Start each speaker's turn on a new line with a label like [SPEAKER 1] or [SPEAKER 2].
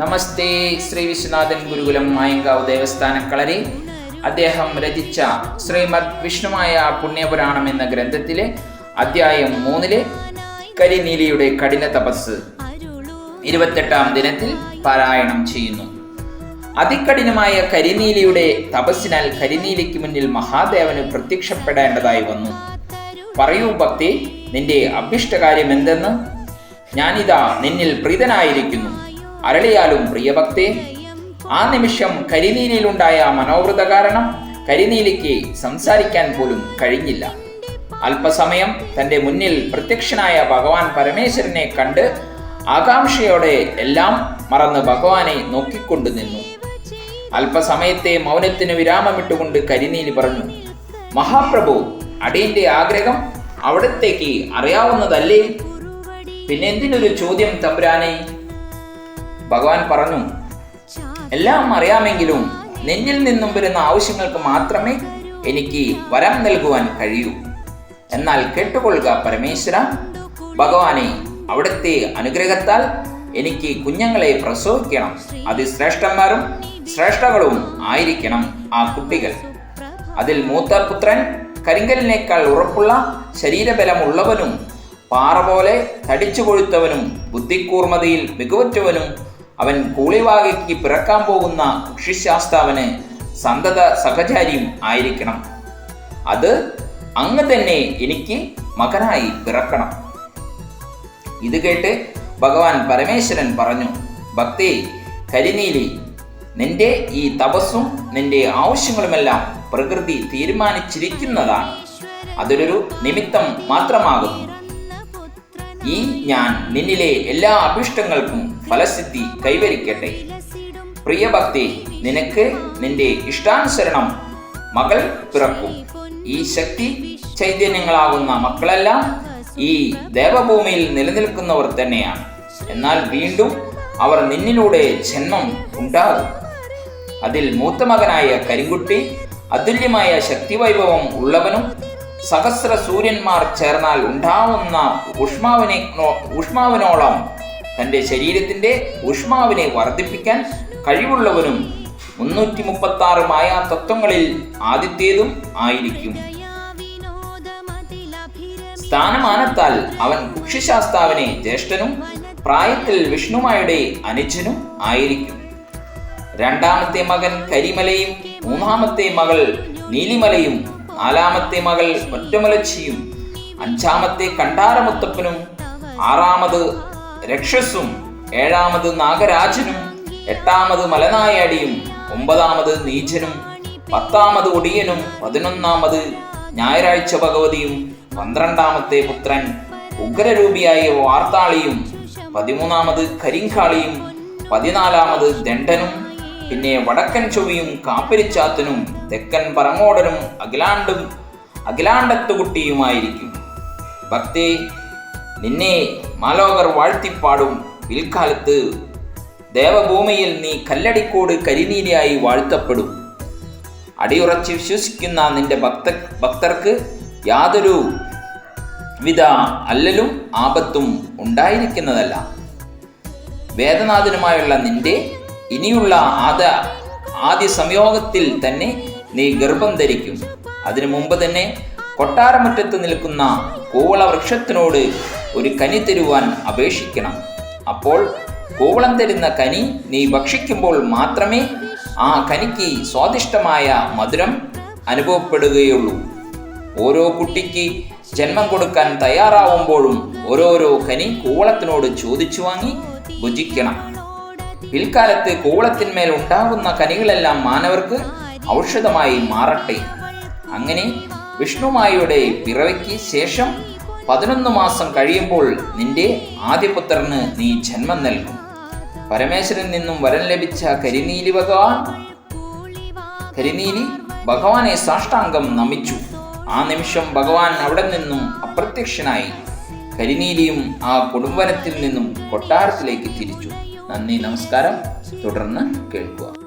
[SPEAKER 1] നമസ്തേ ശ്രീ വിശ്വനാഥൻ ഗുരുകുലം മായങ്കാവ് ദേവസ്ഥാന കളരി. അദ്ദേഹം രചിച്ച ശ്രീമദ് വിഷ്ണുമായ പുണ്യപുരാണം എന്ന ഗ്രന്ഥത്തിലെ അധ്യായം മൂന്നിലെ കരിനീലിയുടെ കഠിന തപസ് ഇരുപത്തെട്ടാം ദിനത്തിൽ പാരായണം ചെയ്യുന്നു. അതികഠിനമായ കരിനീലിയുടെ തപസ്സിനാൽ കരിനീലിക്ക് മുന്നിൽ മഹാദേവന് പ്രത്യക്ഷപ്പെടേണ്ടതായി വന്നു. പറയൂ ഭക്തി നിന്റെ അഭിഷ്ടകാര്യം എന്തെന്ന്? ഞാനിതാ നിന്നിൽ പ്രീതനായിരിക്കുന്നു. അരളിയാലും പ്രിയഭക്തേ ആ നിമിഷം കരിനീലിയിലുണ്ടായ മനോവൃത കാരണം കരിനീലിക്ക് സംസാരിക്കാൻ പോലും കഴിഞ്ഞില്ല. അല്പസമയം തന്റെ മുന്നിൽ പ്രത്യക്ഷനായ ഭഗവാൻ പരമേശ്വരനെ കണ്ട് ആകാംക്ഷയോടെ എല്ലാം മറന്ന് ഭഗവാനെ നോക്കിക്കൊണ്ടു നിന്നു. അല്പസമയത്തെ മൗനത്തിന് വിരാമമിട്ടുകൊണ്ട് കരിനീലി പറഞ്ഞു മഹാപ്രഭു അടിയന്റെ ആഗ്രഹം അവിടത്തേക്ക് അറിയാവുന്നതല്ലേ? പിന്നെന്തിനൊരു ചോദ്യം തമ്പുരാനെ? ഭഗവാൻ പറഞ്ഞു എല്ലാം അറിയാമെങ്കിലും നിന്നിൽ നിന്നും വരുന്ന ആവശ്യങ്ങൾക്ക് മാത്രമേ എനിക്ക് വരം നൽകുവാൻ കഴിയൂ. എന്നാൽ കേട്ടുകൊള്ളുക പരമേശ്വര. ഭഗവാനെ അവിടുത്തെ അനുഗ്രഹത്താൽ എനിക്ക് കുഞ്ഞുങ്ങളെ പ്രസവിക്കണം. അതിശ്രേഷ്ഠന്മാരും ശ്രേഷ്ഠകളും ആയിരിക്കണം ആ കുട്ടികൾ. അതിൽ മൂത്ത പുത്രൻ കരിങ്കലിനേക്കാൾ ഉറപ്പുള്ള ശരീരബലമുള്ളവനും പാറ പോലെ തടിച്ചു കൊഴുത്തവനും ബുദ്ധിക്കൂർമ്മതയിൽ മികവുറ്റവനും അവൻ കൂളിവാകയ്ക്ക് പിറക്കാൻ പോകുന്ന കൃഷിശാസ്താവിന് സന്തത സഹചാരിയും ആയിരിക്കണം. അത് അങ്ങ് തന്നെ എനിക്ക് മകനായി പിറക്കണം. ഇത് കേട്ട് ഭഗവാൻ പരമേശ്വരൻ പറഞ്ഞു ഭക്തി കരിനീലി നിന്റെ ഈ തപസ്സും നിന്റെ ആവശ്യങ്ങളുമെല്ലാം പ്രകൃതി തീരുമാനിച്ചിരിക്കുന്നതാണ്. അതിലൊരു നിമിത്തം മാത്രമാകുന്നു. ഈ ഞാൻ നിന്നിലെ എല്ലാ അഭിഷ്ടങ്ങൾക്കും ഫലസിദ്ധി കൈവരിക്കട്ടെ. പ്രിയഭക്തി നിനക്ക് നിന്റെ ഇഷ്ടാനുസരണം മകൾ പിറക്കും. ഈ ശക്തി ചൈതന്യങ്ങളാകുന്ന മക്കളെല്ലാം ഈ ദേവഭൂമിയിൽ നിലനിൽക്കുന്നവർ തന്നെയാണ്. എന്നാൽ വീണ്ടും അവർ നിന്നിലൂടെ ജന്മം ഉണ്ടാകും. അതിൽ മൂത്ത മകനായ കരിങ്കുട്ടി അതുല്യമായ ശക്തിവൈഭവം ഉള്ളവനും സഹസ്ര സൂര്യന്മാർ ചേർന്നാൽ ഉണ്ടാവുന്ന ഊഷ്മാവിനെ ഊഷ്മാവിനോളം തന്റെ ശരീരത്തിന്റെ ഊഷ്മാവിനെ വർദ്ധിപ്പിക്കാൻ കഴിവുള്ളവനും മുന്നൂറ്റി മുപ്പത്തി ആറ് മായ തത്വങ്ങളിൽ ആദ്യത്തേതും ആയിരിക്കും. സ്ഥാനമാനത്താൽ അവൻ കുക്ഷിശാസ്താവിനെ ജ്യേഷ്ഠനും പ്രായത്തിൽ വിഷ്ണുമായുടെ അനുജനും ആയിരിക്കും. രണ്ടാമത്തെ മകൻ കരിമലയും മൂന്നാമത്തെ മകൾ നീലിമലയും നാലാമത്തെ മകൾ ഒറ്റമലച്ചിയും അഞ്ചാമത്തെ കണ്ടാരമുത്തപ്പനും ആറാമത് രക്ഷസും ഏഴാമത് നാഗരാജനും എട്ടാമത് മലനായടിയും ഒമ്പതാമത് നീചനും പത്താമത് ഒടിയനും പതിനൊന്നാമത് ഞായറാഴ്ച ഭഗവതിയും പന്ത്രണ്ടാമത്തെ പുത്രൻ ഉഗ്രരൂപിയായ വാർത്താളിയും പതിമൂന്നാമത് കരിങ്കാളിയും പതിനാലാമത് ദണ്ഡനും പിന്നെ വടക്കൻ ചൊവ്വയും കാപ്പിരിച്ചാത്തനും തെക്കൻ പറങ്ങോടനും അഖിലാണ്ടും അഖിലാണ്ടത്തുകുട്ടിയുമായിരിക്കും ഭക്തി നിന്നെ മാലോകർ വാഴ്ത്തിപ്പാടും പിൽക്കാലത്ത് ദേവഭൂമിയിൽ നീ കല്ലടിക്കോട് കരിനീരിയായി വാഴ്ത്തപ്പെടും. അടിയുറച്ച് വിശ്വസിക്കുന്ന നിന്റെ ഭക്ത ഭക്തർക്ക് യാതൊരു വിധ അല്ലലും ആപത്തും ഉണ്ടായിരിക്കുന്നതല്ല. വേദനാഥനുമായുള്ള നിന്റെ ഇനിയുള്ള ആദ ആദ്യ സംയോഗത്തിൽ തന്നെ നീ ഗർഭം ധരിക്കും. അതിനു മുമ്പ് തന്നെ കൊട്ടാരമുറ്റത്ത് നിൽക്കുന്ന കൂവള വൃക്ഷത്തിനോട് ഒരു കനി തരുവാൻ അപേക്ഷിക്കണം. അപ്പോൾ കൂവളം തരുന്ന കനി നീ ഭക്ഷിക്കുമ്പോൾ മാത്രമേ ആ കനിക്ക് സ്വാദിഷ്ടമായ മധുരം അനുഭവപ്പെടുകയുള്ളൂ. ഓരോ കുട്ടിക്ക് ജന്മം കൊടുക്കാൻ തയ്യാറാവുമ്പോഴും ഓരോരോ കനി കൂവളത്തിനോട് ചോദിച്ചു വാങ്ങി ഭുജിക്കണം. പിൽക്കാലത്ത് കൂവളത്തിന്മേൽ ഉണ്ടാകുന്ന കനികളെല്ലാം മാനവർക്ക് ഔഷധമായി മാറട്ടെ. അങ്ങനെ വിഷ്ണുമായിയുടെ പിറവയ്ക്ക് ശേഷം പതിനൊന്ന് മാസം കഴിയുമ്പോൾ നിന്റെ ആദ്യപുത്രന് നീ ജന്മം നൽകും. പരമേശ്വരൻ നിന്നും വരം ലഭിച്ച കരിനീലി ഭഗവാൻ കരിനീലി ഭഗവാനെ സാഷ്ടാംഗം നമിച്ചു. ആ നിമിഷം ഭഗവാൻ അവിടെ നിന്നും അപ്രത്യക്ഷനായി. കരിനീലിയും ആ കുടുംബനത്തിൽ നിന്നും കൊട്ടാരത്തിലേക്ക് തിരിച്ചു. നന്ദി നമസ്കാരം. തുടർന്ന് കേൾക്കുക.